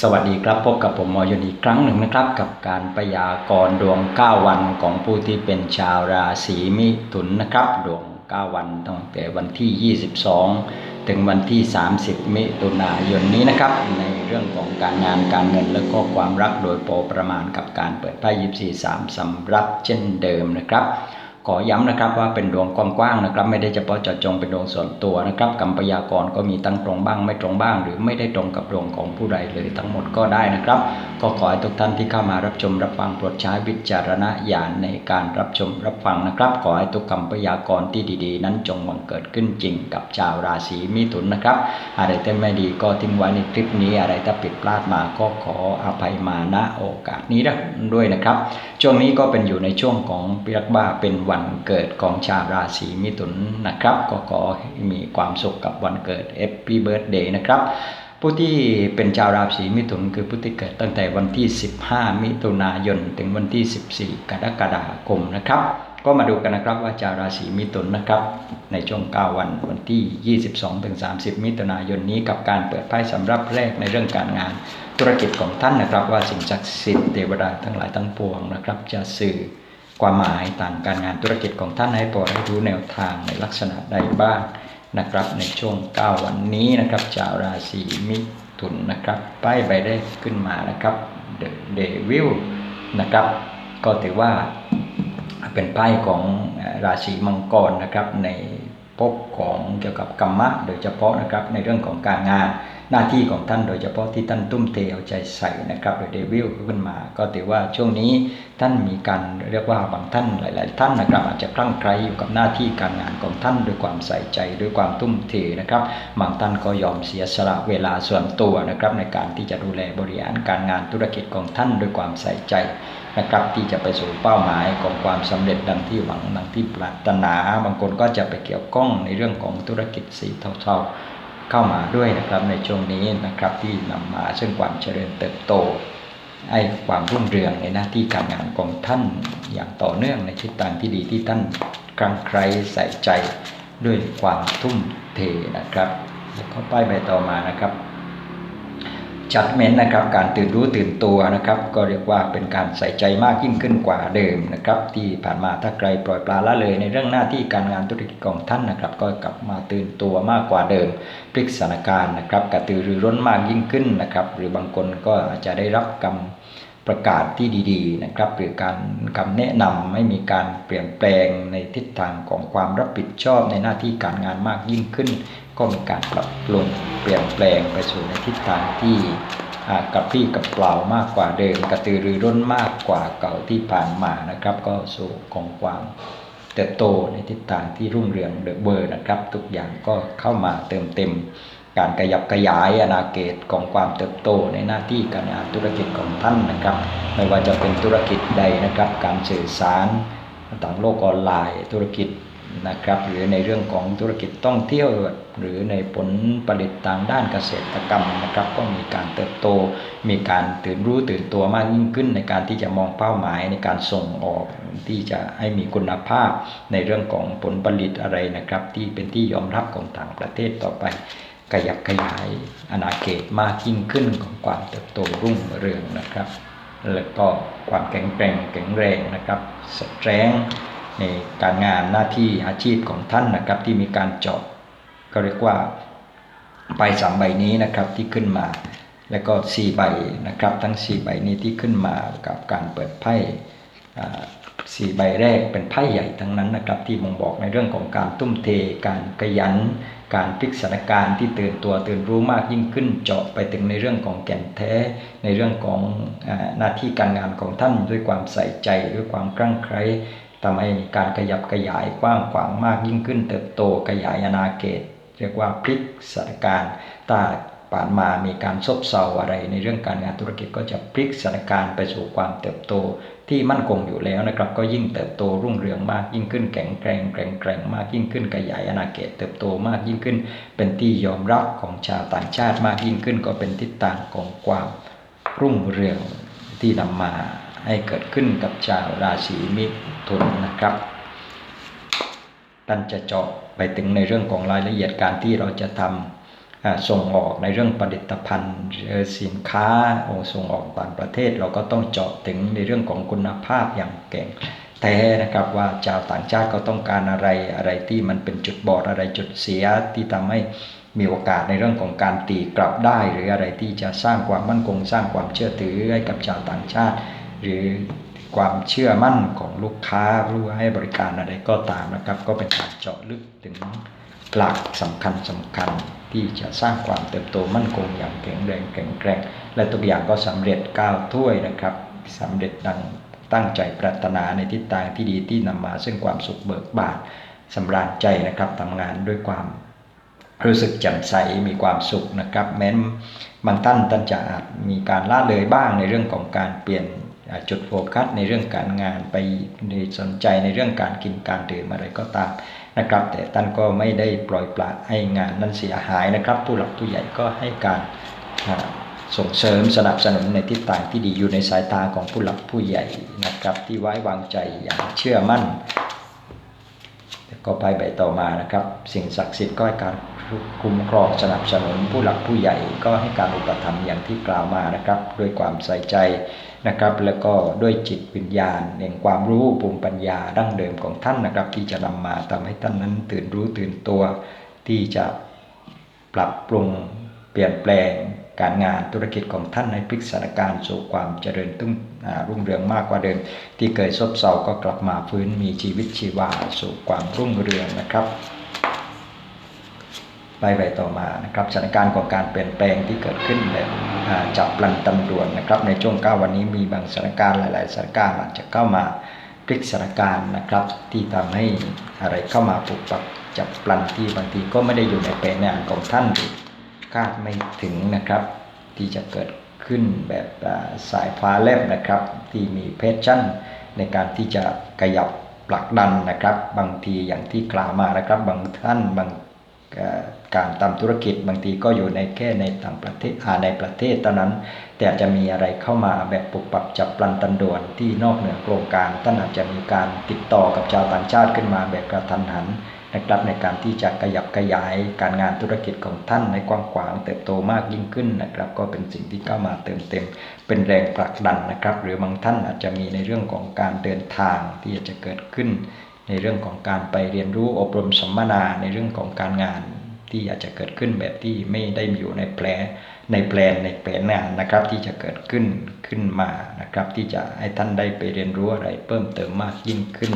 สวัสดีครับพบกับผมมอยนอีกครั้งหนึ่งนะครับ กับการพยากรณ์ดวง 9 วันของผู้ที่เป็นชาวราศีมิถุนนะครับดวง 9 วันตั้งแต่วันที่ 22 ถึงวันที่ 30 มิถุนายนนี้นะครับ ในเรื่องของการงานการเงินและก็ความรักโดยโปรประมาณกับการเปิดไพ่ยิปซีสามสำรับเช่นเดิมนะครับ ขอย้ำนะครับว่าเป็นดวงกว้างๆนะครับ ไม่ได้เฉพาะเจาะจงเป็นดวงส่วนตัวนะครับกรรมพยากรก็มีตั้งตรงบ้างไม่ตรงบ้าง หรือไม่ได้ตรงกับดวงของผู้ใดเลยทั้งหมดก็ได้นะครับ ก็ขอให้ทุกท่านที่เข้ามารับชมรับฟังโปรดใช้วิจารณญาณในการรับชมรับฟังนะครับ ขอให้ทุกคำพยากรที่ดีๆ นั้นจงบังเกิดขึ้นจริงกับชาวราศีมิถุนนะครับอะไรที่ไม่ดีก็ทิ้งไว้ในคลิปนี้อะไรถ้าผิดพลาดมาก็ขออภัยมาณโอกาสนี้ด้วยนะครับ ช่วงนี้ก็เป็นอยู่ในช่วงของปีรักบ้าเป็นวันันเกิดของชาวราศีมิถุนนะครับ ก็ขอให้มีความสุขกับวันเกิด Happy Birthday นะครับ ผู้ที่เป็นชาวราศีมิถุนคือผู้ที่เกิดตั้งแต่วันที่ 15 มิถุนายน ถึงวันที่ 14 กรกฎาคมนะครับ ก็มาดูกันนะครับว่าชาวราศีมิถุนนะครับ ในช่วง 9 วันวันที่ 22 ถึง 30 มิถุนายนนี้กับการเปิดไพ่สำหรับแรกในเรื่องการงานธุรกิจของท่านนะครับ ว่าสิ่งศักดิ์สิทธิ์เทวดาทั้งหลายทั้งปวงนะครับ จะสื่อ ความหมายต่างการงานธุรกิจของท่านให้พอได้รู้แนวทางในลักษณะใดบ้างนะครับ ในช่วง 9 วันนี้นะครับชาวราศีมิถุนนะครับป้ายใบแรกขึ้นมานะครับเดวิลนะครับ ก็ถือว่าเป็นไพ่ของราศีมังกรนะครับในภพของเกี่ยวกับกรรมะโดยเฉพาะนะครับในเรื่องของการงาน หน้าที่ของท่านโดยเฉพาะที่ท่านตุ้มเทเอาใจใส่นะครับโดยเดวิลขึ้นมา ก็ถือว่าช่วงนี้ท่านมีการเรียกว่าบางท่านหลาย ๆ ท่านนะครับอาจจะคลั่งไคล้อยู่กับหน้าที่การงานของท่านด้วยความใส่ใจด้วยความตุ้มเทนะครับบางท่านก็ยอมเสียสละเวลาส่วนตัวนะครับในการที่จะดูแลบริหารการงานธุรกิจของท่านด้วยความใส่ใจนะครับที่จะไปสู่เป้าหมายของความสำเร็จดังที่หวังดังที่ปรารถนา บางคนก็จะไปเกี่ยวข้องในเรื่องของธุรกิจสีเทาๆ เข้ามาด้วยนะครับในช่วงนี้นะครับที่นำมาซึ่งความเจริญเติบโตให้ความรุ่งเรืองในหน้าที่การงานของท่านอย่างต่อเนื่องในทิศทางที่ดีที่ท่านกรังใครใส่ใจด้วยความทุ่มเทนะครับแล้วก็ป้ายใบต่อมานะครับ จัดเม้นนะครับการตื่นรู้ตื่นตัวนะครับ ก็เรียกว่าเป็นการใส่ใจมากยิ่งขึ้นกว่าเดิมนะครับ ที่ผ่านมาถ้าใครปล่อยปลาละเลยในเรื่องหน้าที่การงานธุรกิจของท่านนะครับ ก็กลับมาตื่นตัวมากกว่าเดิมพลิกสถานการณ์นะครับกระตือรือร้นมากยิ่งขึ้นนะครับ หรือบางคนก็อาจจะได้รับกรรมประกาศที่ดีๆนะครับหรือการคำแนะนำไม่มีการเปลี่ยนแปลงในทิศทางของความรับผิดชอบในหน้าที่การงานมากยิ่งขึ้น ก็มีการปรับปรุงเปลี่ยนแปลงไปสู่ในทิศทางที่กับพี่กับเปล่ามากกว่าเดิม กระตือรือร้นมากกว่าเก่าที่ผ่านมานะครับ ก็สู่ของความเติบโตในทิศทางที่รุ่งเรืองเดอะเบอร์นะครับ ทุกอย่างก็เข้ามาเติมเต็ม การขยับขยายอาณาเขตของความเติบโตในหน้าที่การงานธุรกิจของท่านนะครับ ไม่ว่าจะเป็นธุรกิจใดนะครับ การสื่อสารต่างโลกออนไลน์ ธุรกิจ นะครับ หรือในเรื่องของธุรกิจท่องเที่ยว หรือในผลผลิตทางด้านเกษตรกรรมนะครับ ก็มีการเติบโต มีการตื่นรู้ตื่นตัวมากยิ่งขึ้น ในการที่จะมองเป้าหมายในการส่งออกที่จะให้มีคุณภาพ ในเรื่องของผลผลิตอะไรนะครับ ที่เป็นที่ยอมรับของต่างประเทศต่อไปขยับขยายอาณาเขตมากยิ่งขึ้นของความเติบโตรุ่งเรืองนะครับ แล้วก็ความแข็งแกร่งแข็งแรงนะครับสแตรง ในการงานหน้าที่อาชีพของท่านนะครับที่มีการเจาะก็เรียกว่าใบสามใบนี้นะครับที่ขึ้นมา แล้วก็สี่ใบนะครับ ทั้งสี่ใบนี้ที่ขึ้นมากับการเปิดไพ่สี่ใบแรกเป็นไพ่ใหญ่ทั้งนั้นนะครับ ที่บ่งบอกในเรื่องของการตุ้มเท การขยัน การพลิกสถานการณ์ที่ตื่นตัวตื่นรู้มากยิ่งขึ้นเจาะไปถึงในเรื่องของแก่นแท้ ในเรื่องของหน้าที่การงานของท่านด้วยความใส่ใจด้วยความคลั่งไคล้ ทำให้มีการขยับขยายกว้างขวางมากยิ่งขึ้น เติบโตขยายอาณาเขตเรียกว่าพลิกสถานการณ์ถ้าผ่านมามีการซบเซาอะไร ในเรื่องการงานธุรกิจก็จะพลิกสถานการณ์ไปสู่ความเติบโตที่มั่นคงอยู่แล้วนะครับ ก็ยิ่งเติบโตรุ่งเรืองมากยิ่งขึ้นแข็งแกร่งแกร่งแกร่งมากยิ่งขึ้นขยายอาณาเขตเติบโตมากยิ่งขึ้น เป็นที่ยอมรับของชาวต่างชาติมากยิ่งขึ้น ก็เป็นทิศทางของความรุ่งเรืองที่นำมา ให้เกิดขึ้นกับชาวราศีมิถุนนะครับท่านจะเจาะไปถึงในเรื่องของรายละเอียดการที่เราจะทอ่าส่งออกในเรื่องผลิตภัณฑ์สินค้าส่งออกต่างประเทศ เราก็ต้องเจาะถึงในเรื่องของคุณภาพอย่างเก่งแท้นะครับว่าชาวต่างชาติก็ต้องการอะไรอะไรที่มันเป็นจุดบอดอะไรจุดเสียที่ทำให้มีโอกาสในเรื่องของการตีกลับได้ หรืออะไรที่จะสร้างความมั่นคง สร้างความเชื่อถือให้กับชาวต่างชาติ หรือความเชื่อมั่นของลูกค้ารู้ให้บริการอะไรก็ตามนะครับ ก็เป็นการเจาะลึกถึงหลักสำคัญสำคัญที่จะสร้างความเติบโตมั่นคงอย่างแข็งแรงแข็งแกร่งและทุกอย่างก็สำเร็จก้าวถ้วยนะครับสำเร็จดังตั้งใจปรารถนาในทิศทางที่ดีที่นำมาซึ่งความสุขเบิกบานสำราญใจนะครับทำงานด้วยความรู้สึกแจ่มใสมีความสุขนะครับ แม้นบางท่านท่านจะอาจมีการละเลยบ้างในเรื่องของการเปลี่ยน จุดโฟกัสในเรื่องการงานไปสนใจในเรื่องการกินการดื่มอะไรก็ตามนะครับ แต่ท่านก็ไม่ได้ปล่อยปละให้งานนั้นเสียหายนะครับ ผู้หลักผู้ใหญ่ก็ให้การส่งเสริมสนับสนุนในทิศทางที่ดีอยู่ในสายตาของผู้หลักผู้ใหญ่นะครับ ที่ไว้วางใจอย่างเชื่อมั่นก็ไปใบต่อมานะครับ สิ่งศักดิ์สิทธิ์ก็ให้การคุ้มครองสนับสนุนผู้หลักผู้ใหญ่ก็ให้การอุปถัมภ์อย่างที่กล่าวมานะครับ ด้วยความใส่ใจ นะครับ แล้วก็ด้วยจิตวิญญาณแห่งความรู้ภูมิปัญญาดั้งเดิมของท่านนะครับ ที่จะนำมาทำให้ท่านนั้นตื่นรู้ตื่นตัว ที่จะปรับปรุงเปลี่ยนแปลงการงานธุรกิจของท่านในพลิกสถานการณ์สู่ความเจริญตุ้งรุ่งเรืองมากกว่าเดิม ที่เคยซบเซาก็กลับมาฟื้นมีชีวิตชีวาสู่ความรุ่งเรืองนะครับ ไปไปต่อมานะครับสถานการณ์ของการเปลี่ยนแปลงที่เกิดขึ้นแบบจับปลันตำรวจนะครับ ในช่วง9วันนี้มีบางสถานการณ์หลายๆสถานการณ์อาจจะเข้ามาพลิกสถานการณ์นะครับ ที่ทำให้อะไรเข้ามาปลุกปับจับปลันที่บางทีก็ไม่ได้อยู่ในแผนงานของท่านคาดไม่ถึงนะครับ ที่จะเกิดขึ้นแบบสายฟ้าแลบนะครับ ที่มีเพชชั่นในการที่จะขยับผลักดันนะครับ บางทีอย่างที่กล่าวมานะครับ บางท่านบาง การทำธุรกิจบางทีก็อยู่ในแค่ในต่างประเทศในประเทศเท่านั้น แต่จะมีอะไรเข้ามาแบบปรับปรับจับปลันตันด่วนที่นอกเหนือโครงการท่านอาจจะมีการติดต่อกับชาวต่างชาติขึ้นมาแบบกระทันหันนะครับในการที่จะขยับขยายการงานธุรกิจของท่านในกว้างขวางเติบโตมากยิ่งขึ้นนะครับ ก็เป็นสิ่งที่เข้ามาเติมเต็ม เป็นแรงผลักดันนะครับ หรือบางท่านอาจจะมีในเรื่องของการเดินทางที่จะเกิดขึ้น ในเรื่องของการไปเรียนรู้อบรมสัมมนาในเรื่องของการงานที่อาจจะเกิดขึ้นแบบที่ไม่ได้อยู่ในแผลในแปลนในแผนงานนะครับ ที่จะเกิดขึ้นขึ้นมานะครับ ที่จะให้ท่านได้ไปเรียนรู้อะไรเพิ่มเติมมากยิ่งขึ้น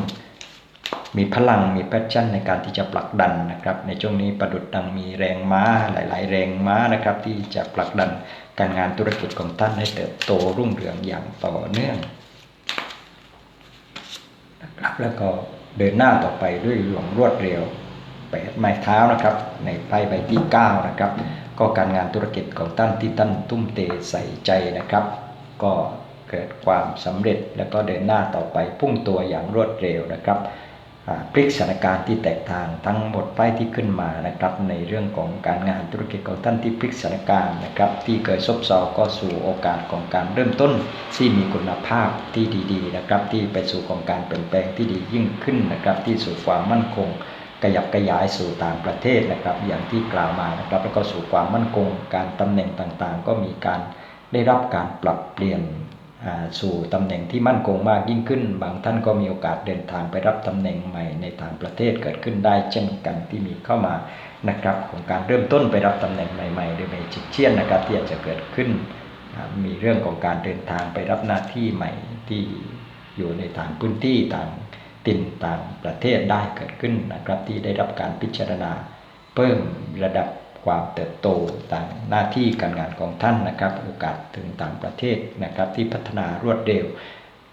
มีพลังมีแพชชั่นในการที่จะผลักดันนะครับ ในช่วงนี้ประดุดดังมีแรงม้าหลาย ๆ แรงม้านะครับ ที่จะผลักดันการงานธุรกิจของท่านให้เติบโตรุ่งเรืองอย่างต่อเนื่องนะครับแล้วก็ เดินหน้าต่อไปด้วยอย่างรวดเร็วแปดไม้เท้านะครับ ในไพ่ใบที่เก้านะครับ ก็การงานธุรกิจของท่านที่ท่านทุ่มเทใส่ใจนะครับ ก็เกิดความสำเร็จแล้วก็เดินหน้าต่อไปพุ่งตัวอย่างรวดเร็วนะครับ พลิกสถานการณ์ที่แตกต่างทั้งหมดไพ่ที่ขึ้นมานะครับ ในเรื่องของการงานธุรกิจของท่านที่พลิกสถานการณ์นะครับ ที่เคยซบเซาก็สู่โอกาสของการเริ่มต้น ที่มีคุณภาพที่ดีๆนะครับ ที่ไปสู่ของการเปลี่ยนแปลงที่ดียิ่งขึ้นนะครับ ที่สู่ความมั่นคงขยับขยายสู่ต่างประเทศนะครับ อย่างที่กล่าวมานะครับ แล้วก็สู่ความมั่นคง การตำแหน่งต่างๆ ก็มีการได้รับการปรับเปลี่ยน สู่ตำแหน่งที่มั่นคงมากยิ่งขึ้น บางท่านก็มีโอกาสเดินทางไปรับตำแหน่งใหม่ในต่างประเทศเกิดขึ้นได้ เช่นกันที่มีเข้ามานะครับของการเริ่มต้นไปรับตำแหน่งใหม่ๆโดยไม่จิตเชี่ยนนะครับที่อาจจะเกิดขึ้น มีเรื่องของการเดินทางไปรับหน้าที่ใหม่ที่อยู่ในต่างพื้นที่ต่างตินต่างประเทศได้เกิดขึ้นนะครับที่ได้รับการพิจารณาเพิ่มระดับ ความเติบโตต่างหน้าที่การงานของท่านนะครับ โอกาสถึงต่างประเทศนะครับ ที่พัฒนารวดเร็ว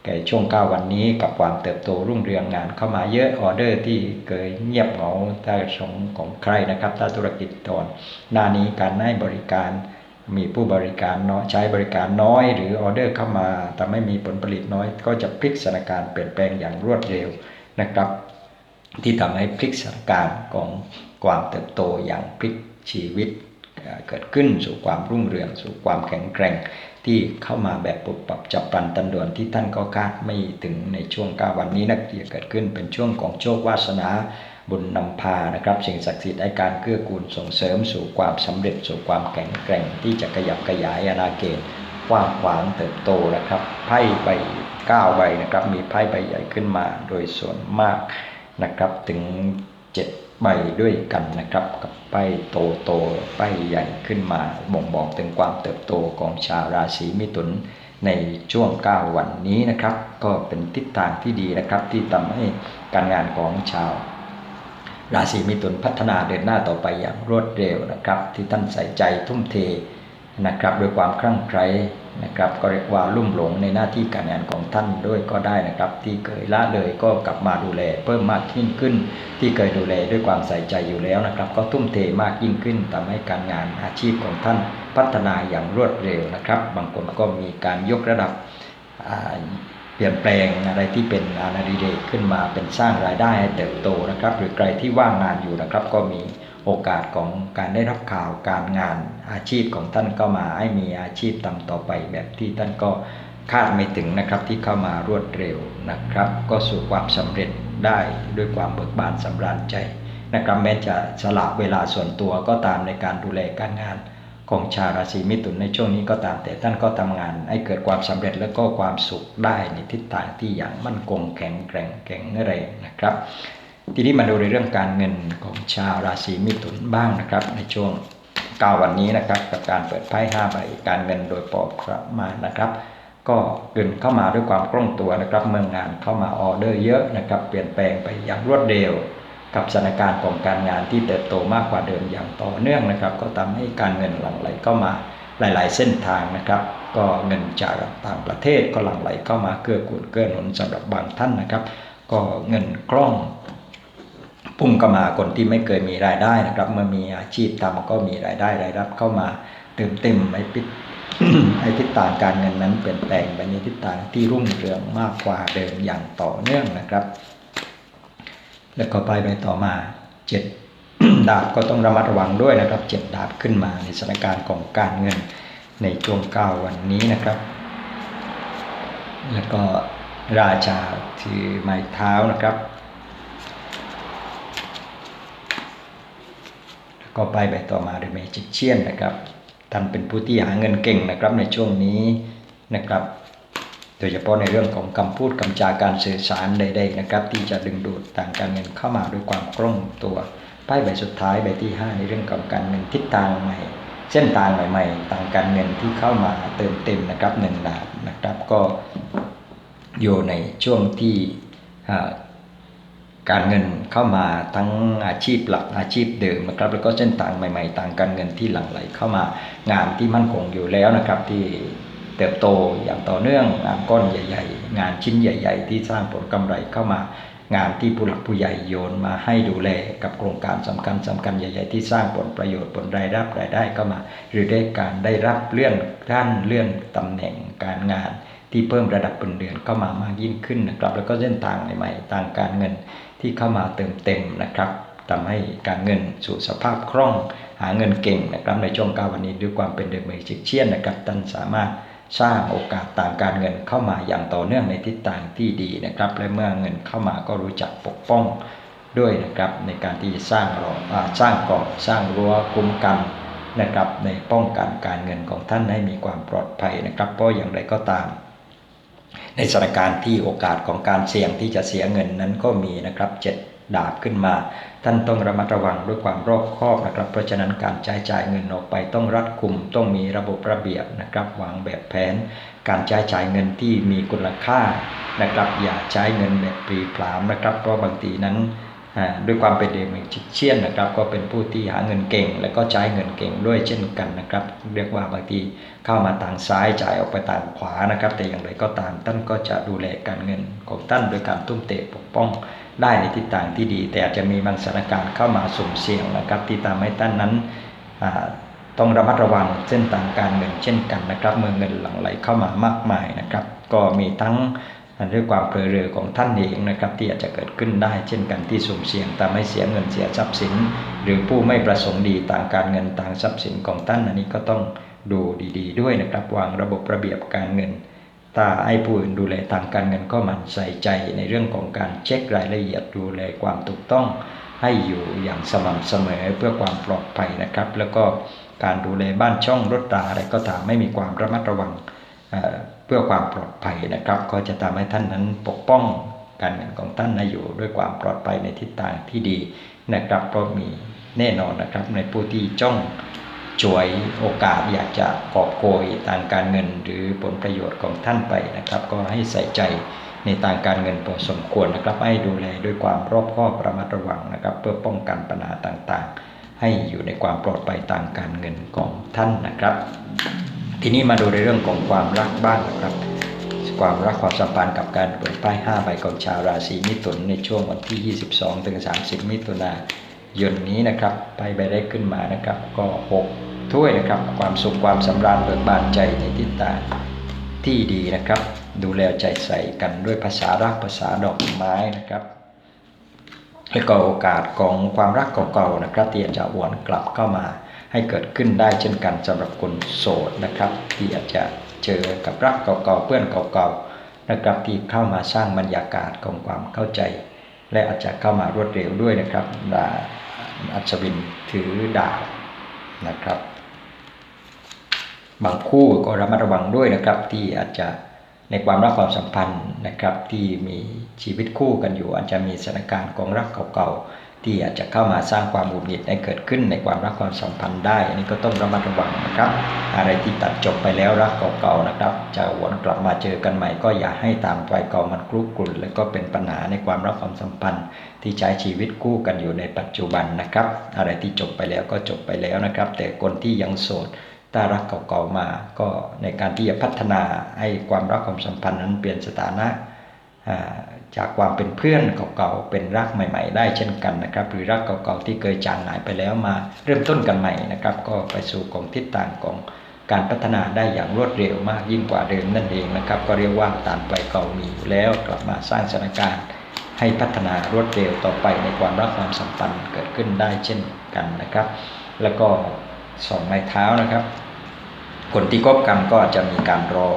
แก่ช่วง9วันนี้กับความเติบโตรุ่งเรืองงานเข้ามาเยอะออเดอร์ที่เคยเงียบเหงาถ้าสงของใครนะครับถ้าธุรกิจตอนหน้านี้การให้บริการมีผู้บริการน้อยใช้บริการน้อย หรือออเดอร์เข้ามาแต่ไม่มีผลผลิตน้อย ก็จะพลิกสถานการณ์เปลี่ยนแปลงอย่างรวดเร็วนะครับ ที่ทำให้พลิกสถานการณ์ของความเติบโตอย่างพลิก ชีวิตเกิดขึ้นสู่ความรุ่งเรือง สู่ความแข็งแกร่งที่เข้ามาแบบปรับปรับจับปันตันด่วนที่ท่านก็คาดไม่ถึงในช่วง9วันนี้นะที่เกิดขึ้นเป็นช่วงของโชควาสนาบุญนำพานะครับสิ่งศักดิ์สิทธิ์ให้การเกื้อกูลส่งเสริมสู่ความสำเร็จสู่ความแข็งแกร่ง ที่จะขยับขยายอาณาเขตกว้างขวางเติบโตนะครับไพ่ใบเก้าใบนะครับมีไพ่ใบใหญ่ขึ้นมาโดยส่วนมากนะครับถึงเจ็ด ใบด้วยกันนะครับกับป้ายโตโตไพ่ใหญ่ขึ้นมาบ่งบอกถึงความเติบโตของชาวราศีมิถุนในช่วง 9 วันนี้นะครับ ก็เป็นทิศทางที่ดีนะครับ ที่ทำให้การงานของชาว ราศีมิถุนพัฒนาเดินหน้าต่อไปอย่างรวดเร็วนะครับ ที่ท่านใส่ใจทุ่มเท นะครับด้วยความคลั่งไคล้นะครับก็เรียกว่าลุ่มหลงในหน้าที่การงานของท่านด้วยก็ได้นะครับ ที่เคยละเลยก็กลับมาดูแล เพิ่มมากยิ่งขึ้น ที่เคยดูแลด้วยความใส่ใจอยู่แล้วนะครับ ก็ทุ่มเทมากยิ่งขึ้นทำให้การงานอาชีพของท่านพัฒนาอย่างรวดเร็วนะครับ บางคนก็มีการยกระดับเปลี่ยนแปลงอะไรที่เป็นอาณาดิเรกขึ้นมาเป็นสร้างรายได้ให้เติบโตนะครับ หรือใครที่ว่างงานอยู่นะครับก็มี โอกาสของการได้รับข่าวการงานอาชีพของท่านก็มาให้มีอาชีพตามต่อไปแบบที่ท่านก็คาดไม่ถึงนะครับที่เข้ามารวดเร็วนะครับ ก็สู่ความสำเร็จได้ด้วยความเบิกบานสำราญใจนะครับแม้จะสละเวลาส่วนตัวก็ตามในการดูแลการงานของชาวราศีมิถุนในช่วงนี้ก็ตามแต่ท่านก็ทำงาน ให้เกิดความสำเร็จและก็ความสุขได้ในทิศทางที่อย่างมั่นคงแข็งแกร่งแข็งแรงนะครับ ทีนี้มาดูในเรื่องการเงินของชาวราศีมิถุนบ้างนะครับ ในช่วง9วันนี้นะครับ กับการเปิดไพ่5ใบการเงินโดยปอบประมาณนะครับ ก็เงินเข้ามาด้วยความคล่องตัวนะครับ เมืองงานเข้ามาออเดอร์เยอะนะครับ เปลี่ยนแปลงไปอย่างรวดเร็ว กับสถานการณ์ของการงานที่เติบโตมากกว่าเดิมอย่างต่อเนื่องนะครับ ก็ทำให้การเงินหลั่งไหลเข้ามาหลาย ๆ เส้นทางนะครับ ก็เงินจากต่างประเทศก็หลั่งไหลเข้ามาเกื้อกูลเกื้อหนุนสำหรับบางท่านนะครับ ก็เงินคล่อง พุ่งเข้ามาคนที่ไม่เคยมีรายได้นะครับ เมื่อมีอาชีพทำก็มีรายได้รายรับเข้ามาเติมเต็มไอ้พิษไอ้ทิศทางการเงินนั้นเปลี่ยนแปลงไปในทิศทางที่รุ่งเรืองมากกว่าเดิมอย่างต่อเนื่องนะครับ แล้วก็ไปไปต่อมาเจ็ดดาบก็ต้องระมัดระวังด้วยนะครับเจ็ดดาบขึ้นมาในสถานการณ์ของการเงินในช่วงเก้าวันนี้นะครับ แล้วก็ราชาถือไม้เท้านะครับ แล้ว ก็ไปไปต่อมาด้วยเมจิเชียนนะครับท่านเป็นผู้ที่หาเงินเก่งนะครับในช่วงนี้นะครับ โดยเฉพาะในเรื่องของคำพูดคำจาการสื่อสารใดๆนะครับ ที่จะดึงดูดทางการเงินเข้ามาด้วยความคล่องตัวไพ่ใบสุดท้ายใบที่ 5 ในเรื่องของการเงินทิศทางใหม่ เส้นทางใหม่ๆทางการเงินที่เข้ามาเติมเต็มนะครับหนึ่งดาบนะครับก็อยู่ในช่วงที่อ่า การเงินเข้ามาทั้งอาชีพหลักอาชีพเดิมนะครับ แล้วก็เส้นทางใหม่ๆทางการเงินที่หลั่งไหลเข้ามางานที่มั่นคงอยู่แล้วนะครับ ที่เติบโตอย่างต่อเนื่องงานก้อนใหญ่ ๆ งานชิ้นใหญ่ ๆ ที่สร้างผลกำไรเข้ามางานที่ผู้หลักผู้ใหญ่โยนมาให้ดูแลกับโครงการสำคัญสำคัญใหญ่ ๆ ที่สร้างผลประโยชน์ผลรายรับรายได้เข้ามา หรือได้การได้รับเลื่อนขั้นเลื่อนตำแหน่งการงานที่เพิ่มระดับเงินเดือนเข้ามามากยิ่งขึ้นนะครับ แล้วก็เส้นทางใหม่ๆทางการเงิน ที่เข้ามาเติมเต็มนะครับทำให้การเงินสู่สภาพคล่อง หาเงินเก่งนะครับในช่วงก้าวันนี้ด้วยความเป็นเดอะเมจิกเชียนนะครับท่านสามารถสร้างโอกาสทางการเงินเข้ามาอย่างต่อเนื่องในทิศทางที่ดีนะครับ และเมื่อเงินเข้ามาก็รู้จักปกป้องด้วยนะครับในการที่จะสร้างรออ่าสร้างเกราะสร้างรั้วคุ้มกันนะครับในป้องกันการเงินของท่านให้มีความปลอดภัยนะครับเพราะอย่างไรก็ตาม ในสถานการณ์ที่โอกาสของการเสี่ยงที่จะเสียเงินนั้นก็มีนะครับเจ็ดดาบขึ้นมา ท่านต้องระมัดระวังด้วยความรอบคอบนะครับ เพราะฉะนั้นการใช้จ่ายเงินออกไปต้องรัดกุมต้องมีระบบระเบียบนะครับวางแบบแผน การใช้จ่ายเงินที่มีคุณค่านะครับ อย่าใช้เงินแบบปรีพรามนะครับ เพราะบางทีนั้น ด้วยความเป็นเดมิจิเชียนนะครับ ก็เป็นผู้ที่หาเงินเก่ง และก็ใช้เงินเก่งด้วยเช่นกันนะครับ เรียกว่าบางทีเข้ามาทางซ้ายจ่ายออกไปทางขวานะครับ แต่อย่างไรก็ตามท่านก็จะดูแลการเงินของท่านโดยการทุ่มเทปกป้องได้ในทิศทางที่ดี แต่อาจจะมีบางสถานการณ์เข้ามาสุ่มเสี่ยงนะครับ ที่ทำให้ท่านนั้นต้องระมัดระวังเส้นทางการเงินเช่นกันนะครับ เมื่อเงินหลั่งไหลเข้ามามากมายนะครับ ก็มีทั้ง ด้วยความเผลอเรอของท่านเองนะครับ ที่อาจจะเกิดขึ้นได้ เช่นกันที่สุ่มเสี่ยงทำให้เสียเงินเสียทรัพย์สิน หรือผู้ไม่ประสงค์ดีต่างการเงินต่างทรัพย์สินของท่านอันนี้ก็ต้องดูดีๆ ด้วยนะครับ วางระบบระเบียบการเงิน ถ้าให้ผู้อื่นดูแลทางการเงินก็หมันใส่ใจในเรื่องของการเช็ครายละเอียดดูแลความถูกต้องให้อยู่อย่างสม่ำเสมอเพื่อความปลอดภัยนะครับ แล้วก็การดูแลบ้านช่องรถราอะไรก็ตามไม่มีความระมัดระวัง เพื่อความปลอดภัยนะครับ ก็จะทำให้ท่านนั้นปกป้องการเงินของท่านนะอยู่ด้วยความปลอดภัยในทิศทางที่ดีนะครับเพราะมีแน่นอนนะครับในผู้ที่จ้องช่วยโอกาสอยากจะกอบโกยทางการเงิน หรือผลประโยชน์ของท่านไปนะครับ ก็ให้ใส่ใจในทางการเงินพอสมควรนะครับให้ดูแลด้วยความรอบคอบระมัดระวังนะครับ เพื่อป้องกันปัญหาต่างๆ ให้อยู่ในความปลอดภัยทางการเงินของท่านนะครับ ทีนี้มาดูในเรื่องของความรักบ้างนะครับ ความรักความสัมพันธ์กับการเปิดป้าย5ใบของชาวราศีมิถุนในช่วงวันที่ 22ถึง30 มิถุนายนนี้นะครับไปใบแรกขึ้นมานะครับ ก็ 6 ถ้วยนะครับ ความสุขความสำราญเบิกบานใจในทิศทางที่ดีนะครับ ดูแลใจใส่กันด้วยภาษารักภาษาดอกไม้นะครับและก็โอกาสของความรักเก่าๆนะครับที่อาจจะวนกลับเข้ามา ให้เกิดขึ้นได้เช่นกันสำหรับคนโสดนะครับ ที่อาจจะเจอกับรักเก่าๆเพื่อนเก่าๆนะครับที่เข้ามาสร้างบรรยากาศของความเข้าใจ และอาจจะเข้ามารวดเร็วด้วยนะครับดาอัศวินถือดาบนะครับ บางคู่ก็ระมัดระวังด้วยนะครับ ที่อาจจะในความรักความสัมพันธ์นะครับ ที่มีชีวิตคู่กันอยู่ อาจจะมีสถานการณ์ของรักเก่าๆ ที่อาจจะเข้ามาสร้างความหงุดหงิดให้เกิดขึ้นในความรักความสัมพันธ์ได้ อันนี้ก็ต้องระมัดระวังนะครับ อะไรที่ตัดจบไปแล้วรักเก่าๆนะครับ จะวนกลับมาเจอกันใหม่ ก็อย่าให้ตามไปเก่ามันกรุกรุ่นแล้วก็เป็นปัญหาในความรักความสัมพันธ์ ที่ใช้ชีวิตคู่กันอยู่ในปัจจุบันนะครับ อะไรที่จบไปแล้วก็จบไปแล้วนะครับ แต่คนที่ยังโสดถ้ารักเก่าๆมา ก็ในการที่จะพัฒนาให้ความรักความสัมพันธ์นั้นเปลี่ยนสถานะ จากความเป็นเพื่อนเก่าๆเป็นรักใหม่ ๆ ได้เช่นกันนะครับ หรือรักเก่าๆที่เคยจางหายไปแล้วมา เริ่มต้นกันใหม่นะครับ ก็ไปสู่ของทิศทางของการพัฒนาได้อย่างรวดเร็วมากยิ่งกว่าเดิมนั่นเองนะครับ ก็เรียกว่าตามไปเก่ามีอยู่แล้วกลับมาสร้างสถานการณ์ ให้พัฒนารวดเร็วต่อไปในความรักความสัมพันธ์เกิดขึ้นได้เช่นกันนะครับ แล้วก็สองไม้เท้านะครับ คนที่คบกันก็จะมีการรอ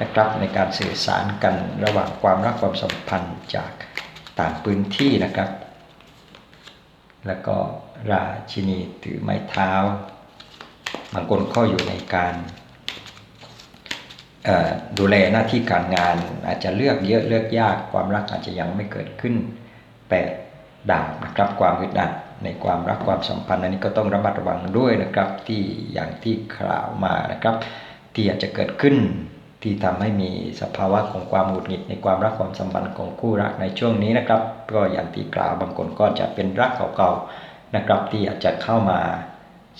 นะครับในการสื่อสารกันระหว่างความรักความสัมพันธ์จากต่างพื้นที่นะครับ แล้วก็ราชินีถือไม้เท้าบางคนก็อยู่ในการดูแลหน้าที่การงานอาจจะเลือกเยอะเลือกยากความรักอาจจะยังไม่เกิดขึ้นแปดดาบนะครับความอึดอัดในความรักความสัมพันธ์อันนี้ก็ต้องระมัดระวังด้วยนะครับที่อย่างที่กล่าวมานะครับ ที่อาจจะเกิดขึ้น ที่ทำให้มีสภาวะของความหงุดหงิดในความรักความสัมพันธ์ของคู่รักในช่วงนี้นะครับ ก็อย่างที่กล่าวบางคนก็จะเป็นรักเก่าๆนะครับที่อาจจะเข้ามา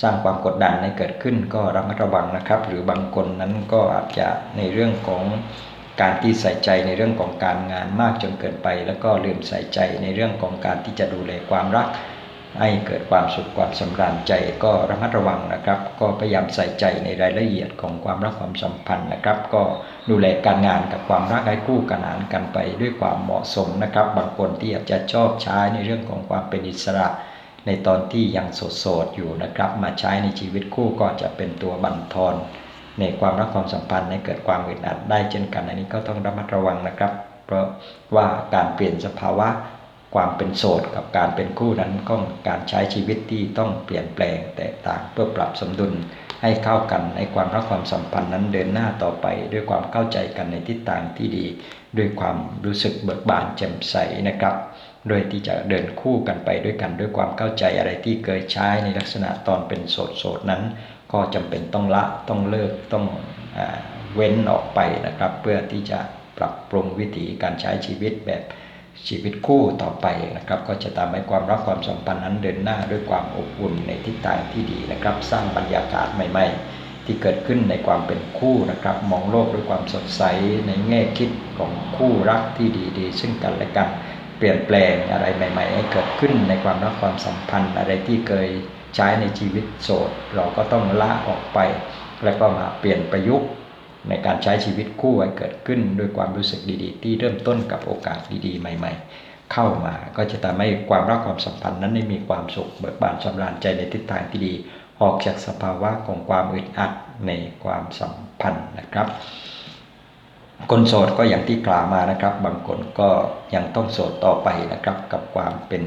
สร้างความกดดันให้เกิดขึ้นก็ระมัดระวังนะครับ หรือบางคนนั้นก็อาจจะในเรื่องของการที่ใส่ใจในเรื่องของการงานมากจนเกินไป แล้วก็ลืมใส่ใจในเรื่องของการที่จะดูแลความรัก ให้เกิดความสุขความสำราญใจก็ระมัดระวังนะครับ ก็พยายามใส่ใจในรายละเอียดของความรักความสัมพันธ์นะครับ ก็ดูแลการงานกับความรักให้คู่กันานกันไปด้วยความเหมาะสมนะครับ บางคนที่อาจจะชอบใช้ในเรื่องของความเป็นอิสระ ในตอนที่ยังโสดๆอยู่นะครับ มาใช้ในชีวิตคู่ก็จะเป็นตัวบั่นทอนในความรักความสัมพันธ์ให้เกิดความอึดอัดได้เช่นกันอันนี้ก็ต้องระมัดระวังนะครับ เพราะว่าการเปลี่ยนสภาวะ ความเป็นโสดกับการเป็นคู่นั้นก็การใช้ชีวิตที่ต้องเปลี่ยนแปลงแตกต่างเพื่อปรับสมดุลให้เข้ากันในความรักความสัมพันธ์นั้นเดินหน้าต่อไป ด้วยความเข้าใจกันในทิศทางที่ดี ด้วยความรู้สึกเบิกบานแจ่มใสนะครับ โดยที่จะเดินคู่กันไปด้วยกันด้วยความเข้าใจอะไรที่เคยใช้ในลักษณะตอนเป็นโสดโสดนั้น ก็จำเป็นต้องละต้องเลิกต้องอเว้นออกไปนะครับ เพื่อที่จะปรับปรุงวิถีการใช้ชีวิตแบบ ชีวิตคู่ต่อไปนะครับก็จะทำให้ความรักความสัมพันธ์นั้นเดินหน้าด้วยความอบอุ่นในทิศทางที่ดีนะครับ สร้างบรรยากาศใหม่ ๆ ที่เกิดขึ้นในความเป็นคู่นะครับ มองโลกด้วยความสดใสในแง่คิดของคู่รักที่ดีๆ ซึ่งกันและกันเปลี่ยนแปลงอะไรใหม่ ๆ ให้เกิดขึ้นในความรักความสัมพันธ์อะไรที่เคยใช้ในชีวิตโสด เราก็ต้องละออกไป แล้วก็มาเปลี่ยนประยุกต์ ในการใช้ชีวิตคู่ให้เกิดขึ้นด้วยความรู้สึกดีๆ ที่เริ่มต้นกับโอกาสดีๆ ใหม่ ๆ เข้ามาก็จะทำให้ความรักความสัมพันธ์นั้นได้มีความสุขเบิกบานสำราญใจในทิศทางที่ดี ออกจากสภาวะของความอึดอัดในความสัมพันธ์นะครับ คนโสดก็อย่างที่กล่าวมานะครับ บางคนก็ยังต้องโสดต่อไปนะครับ กับความเป็น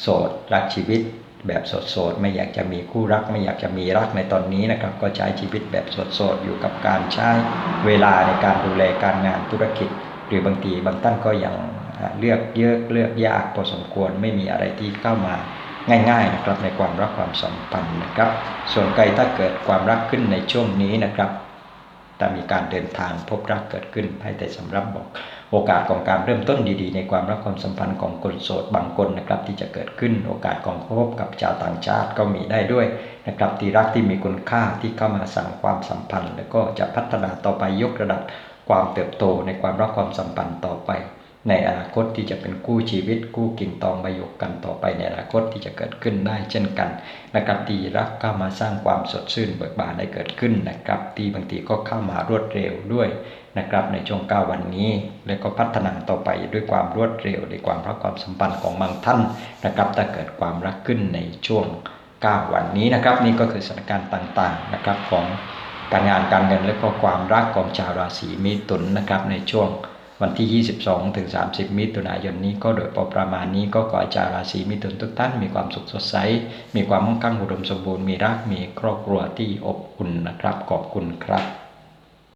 โสดรักชีวิต แบบสดๆไม่อยากจะมีคู่รัก ไม่อยากจะมีรักในตอนนี้นะครับ ก็ใช้ชีวิตแบบสดๆอยู่กับการใช้เวลาในการดูแลการงานธุรกิจ หรือบางทีบางท่านก็ยังเลือกเยอะเลือกยากพอสมควรไม่มีอะไรที่เข้ามาง่ายๆนะครับในความรักความสัมพันธ์นะครับ ส่วนใครถ้าเกิดความรักขึ้นในช่วงนี้นะครับถ้ามีการเดินทางพบรักเกิดขึ้นให้แต่สำรับบอก โอกาสของการเริ่มต้นดีๆ ในความรักความสัมพันธ์ของคนโสดบางคนนะครับที่จะเกิดขึ้นโอกาสของพบกับชาวต่างชาติก็มีได้ด้วยนะครับที่รักที่มีคุณค่าที่เข้ามาสั่งความสัมพันธ์ แล้วก็จะพัฒนาต่อไปยกระดับความเติบโตในความรักความสัมพันธ์ต่อไป ในอนาคตที่จะเป็นคู่ชีวิตคู่กิ่งตองใบหยกกันต่อไปในอนาคตที่จะเกิดขึ้นได้เช่นกันนะครับที่รักเข้ามาสร้างความสดชื่นเบิกบานให้เกิดขึ้นนะครับที่บางทีก็เข้ามารวดเร็วด้วย นะครับในช่วง 9 วันนี้ แล้วก็พัฒนาต่อไปด้วยความรวดเร็วในความรักความสัมพันธ์ของบางท่านนะครับถ้าเกิดความรักขึ้นในช่วง 9 วันนี้นะครับ นี่ก็คือสถานการณ์ต่างๆนะครับของการงานการเงินและก็ความรักของชาวราศีมิถุนนะครับในช่วงวันที่ 22 ถึง 30 มิถุนายนนี้ก็โดยประมาณนี้ก็ขอให้ชาวราศีมิถุนทุกท่านมีความสุขสดใส มีความมั่งคั่งอุดมสมบูรณ์มีรักมีครอบครัวที่อบอุ่นนะครับขอบคุณครับ